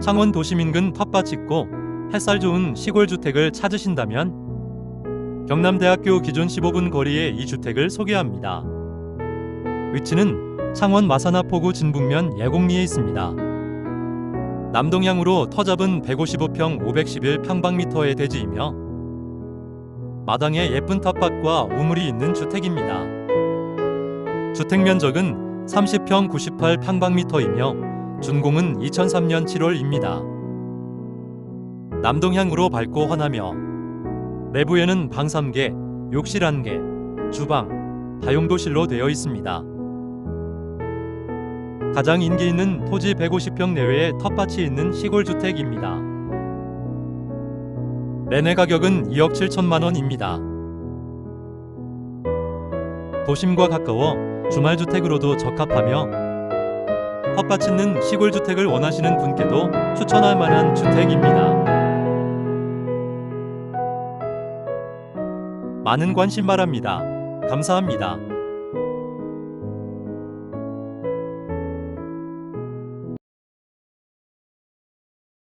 창원 도심 인근 텃밭 짓고 햇살 좋은 시골 주택을 찾으신다면 경남대학교 기존 15분 거리에 이 주택을 소개합니다. 위치는 창원 마사나 포구 진북면 예곡리에 있습니다. 남동향으로 터잡은 155평 511평방미터의 대지이며 마당에 예쁜 텃밭과 우물이 있는 주택입니다. 주택 면적은 30평 98평방미터이며 준공은 2003년 7월입니다. 남동향으로 밝고 환하며 내부에는 방 3개, 욕실 1개, 주방, 다용도실로 되어 있습니다. 가장 인기 있는 토지 150평 내외의 텃밭이 있는 시골 주택입니다. 매매 가격은 2억 7천만 원입니다. 도심과 가까워 주말 주택으로도 적합하며 텃밭 짓는 시골 주택을 원하시는 분께도 추천할 만한 주택입니다. 많은 관심 바랍니다. 감사합니다.